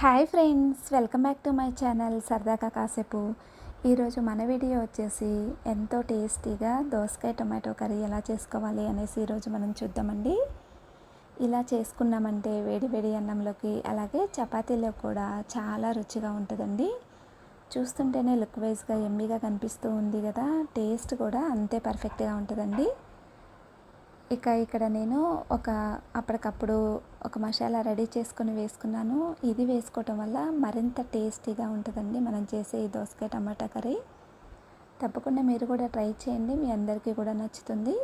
Hi friends welcome back to my channel సరదాగా కాసేపు. ఈరోజు మన వీడియో వచ్చేసి ఎంతో టేస్టీగా దోసకాయ టొమాటో కర్రీ ఎలా చేసుకోవాలి అనేసి ఈరోజు మనం చూద్దామండి. ఇలా చేసుకున్నామంటే వేడి వేడి అన్నంలోకి అలాగే చపాతీలో కూడా చాలా రుచిగా ఉంటుందండి. చూస్తుంటేనే లుక్ వైజ్గా ఎమ్మీగా కనిపిస్తూ ఉంది కదా టేస్ట్ కూడా అంతే పర్ఫెక్ట్గా ఉంటుందండి. ఇక ఇక్కడ నేను ఒక అప్పటికప్పుడు ఒక మసాలా రెడీ చేసుకొని వేసుకున్నాను. ఇది వేసుకోవటం వల్ల మరింత టేస్టీగా ఉంటుందండి మనం చేసే ఈ దోసకాయ టమాటా కర్రీ. తప్పకుండా మీరు కూడా ట్రై చేయండి మీ అందరికీ కూడా నచ్చుతుంది.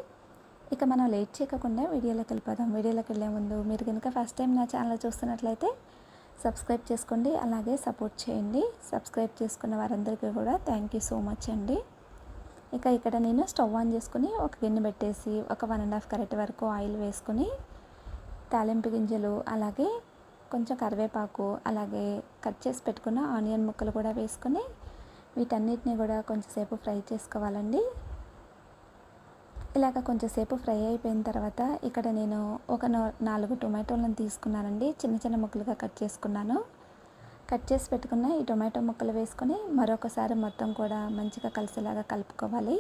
ఇక మనం లేట్ చేయకుండా వీడియోలోకి వెళ్ళిపోదాం. వీడియోలోకి వెళ్ళే ముందు మీరు కనుక ఫస్ట్ టైం నా ఛానల్ చూస్తున్నట్లయితే సబ్స్క్రైబ్ చేసుకోండి అలాగే సపోర్ట్ చేయండి. సబ్స్క్రైబ్ చేసుకున్న వారందరికీ కూడా థ్యాంక్ యూ సో మచ్ అండి. ఇక ఇక్కడ నేను స్టవ్ ఆన్ చేసుకుని ఒక గిన్నె పెట్టేసి ఒక వన్ అండ్ హాఫ్ కరెక్ట్ వరకు ఆయిల్ వేసుకొని తాలింపు గింజలు అలాగే కొంచెం కరివేపాకు అలాగే కట్ చేసి పెట్టుకున్న ఆనియన్ ముక్కలు కూడా వేసుకొని వీటన్నిటిని కూడా కొంచెంసేపు ఫ్రై చేసుకోవాలండి. ఇలాగ కొంచెంసేపు ఫ్రై అయిపోయిన తర్వాత ఇక్కడ నేను ఒక నాలుగు టొమాటోలను తీసుకున్నానండి. చిన్న చిన్న ముక్కలుగా కట్ చేసుకున్నాను. కట్ చేసి పెట్టుకున్న ఈ టొమాటో ముక్కలు వేసుకొని మరొకసారి మొత్తం కూడా మంచిగా కలిసేలాగా కలుపుకోవాలి.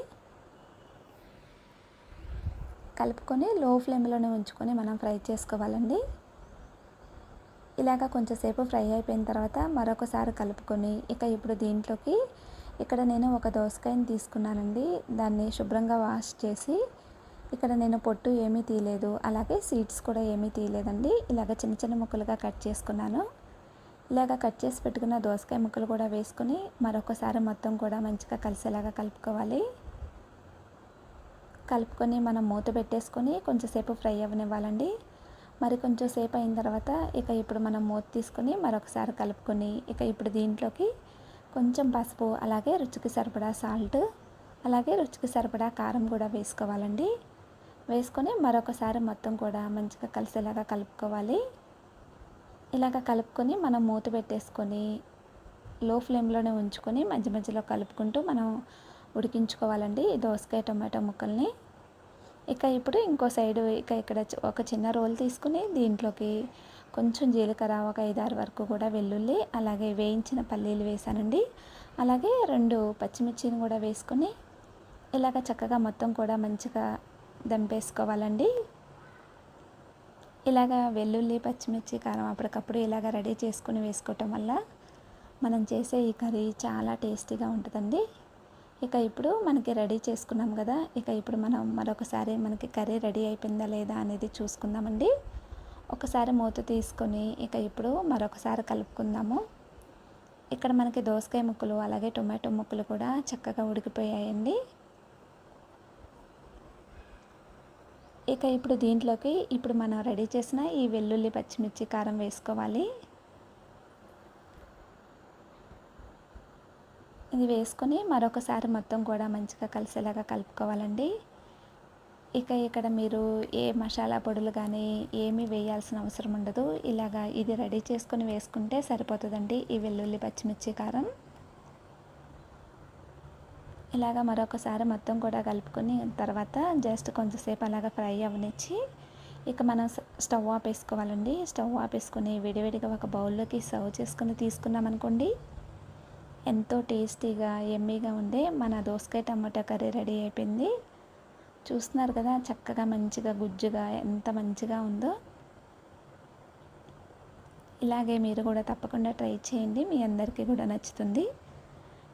కలుపుకొని లో ఫ్లేమ్లోనే ఉంచుకొని మనం ఫ్రై చేసుకోవాలండి. ఇలాగ కొంచెంసేపు ఫ్రై అయిపోయిన తర్వాత మరొకసారి కలుపుకొని ఇక ఇప్పుడు దీంట్లోకి ఇక్కడ నేను ఒక దోసకాయని తీసుకున్నానండి. దాన్ని శుభ్రంగా వాష్ చేసి ఇక్కడ నేను పొట్టు ఏమీ తీయలేదు. అలాగే సీడ్స్ కూడా ఏమీ తీయలేదండి. ఇలాగ చిన్న చిన్న ముక్కలుగా కట్ చేసుకున్నాను. ఇలాగ కట్ చేసి పెట్టుకున్న దోసకాయ ముక్కలు కూడా వేసుకొని మరొకసారి మొత్తం కూడా మంచిగా కలిసేలాగా కలుపుకోవాలి. కలుపుకొని మనం మూత పెట్టేసుకొని కొంచెంసేపు ఫ్రై అవ్వనివ్వాలండి. మరి కొంచెం సేపు అయిన తర్వాత ఇక ఇప్పుడు మనం మూత తీసుకొని మరొకసారి కలుపుకొని ఇక ఇప్పుడు దీంట్లోకి కొంచెం పసుపు అలాగే రుచికి సరిపడా సాల్ట్ అలాగే రుచికి సరిపడా కారం కూడా వేసుకోవాలండి. వేసుకొని మరొకసారి మొత్తం కూడా మంచిగా కలిసేలాగా కలుపుకోవాలి. ఇలాగ కలుపుకొని మనం మూత పెట్టేసుకొని లో ఫ్లేమ్లోనే ఉంచుకొని మధ్య మధ్యలో కలుపుకుంటూ మనం ఉడికించుకోవాలండి దోసకాయ టమాటా ముక్కల్ని. ఇక ఇప్పుడు ఇంకో సైడు ఇక ఇక్కడ ఒక చిన్న రోల్ తీసుకుని దీంట్లోకి కొంచెం జీలకర్ర ఒక ఐదారు వరకు కూడా వెల్లుల్లి అలాగే వేయించిన పల్లీలు వేసానండి. అలాగే రెండు పచ్చిమిర్చిని కూడా వేసుకొని ఇలాగ చక్కగా మొత్తం కూడా మంచిగా దంపేసుకోవాలండి. ఇలాగ వెల్లుల్లి పచ్చిమిర్చి కారం అప్పటికప్పుడు ఇలాగ రెడీ చేసుకుని వేసుకోవటం వల్ల మనం చేసే ఈ కర్రీ చాలా టేస్టీగా ఉంటుందండి. ఇక ఇప్పుడు మనకి రెడీ చేసుకున్నాం కదా ఇక ఇప్పుడు మనం మరొకసారి మనకి కర్రీ రెడీ అయిపోయిందా లేదా అనేది చూసుకుందామండి. ఒకసారి మూత తీసుకొని ఇక ఇప్పుడు మరొకసారి కలుపుకుందాము. ఇక్కడ మనకి దోసకాయ ముక్కలు అలాగే టొమాటో ముక్కలు కూడా చక్కగా ఉడికిపోయాయండి. ఇక ఇప్పుడు దీంట్లోకి ఇప్పుడు మనం రెడీ చేసిన ఈ వెల్లుల్లి పచ్చిమిర్చి కారం వేసుకోవాలి. ఇది వేసుకొని మరొకసారి మొత్తం కూడా మంచిగా కలిసేలాగా కలుపుకోవాలండి. ఇక ఇక్కడ మీరు ఏ మసాలా పొడులు కానీ ఏమీ వేయాల్సిన అవసరం ఉండదు. ఇలాగా ఇది రెడీ చేసుకొని వేసుకుంటే సరిపోతుందండి ఈ వెల్లుల్లి పచ్చిమిర్చి కారం. ఇలాగ మరొకసారి మొత్తం కూడా కలుపుకొని తర్వాత జస్ట్ కొంచెంసేపు అలాగ ఫ్రై అవనిచ్చి ఇక మనం స్టవ్ ఆపేసుకోవాలండి స్టవ్ ఆపేసుకొని విడివిడిగా ఒక బౌల్లోకి సర్వ్ చేసుకుని తీసుకున్నామనుకోండి ఎంతో టేస్టీగా ఎమ్మీగా ఉండే మన దోసకాయ టమాటా కర్రీ రెడీ అయిపోయింది. చూస్తున్నారు కదా చక్కగా మంచిగా గుజ్జుగా ఎంత మంచిగా ఉందో. ఇలాగే మీరు కూడా తప్పకుండా ట్రై చేయండి. మీ అందరికీ కూడా నచ్చుతుంది.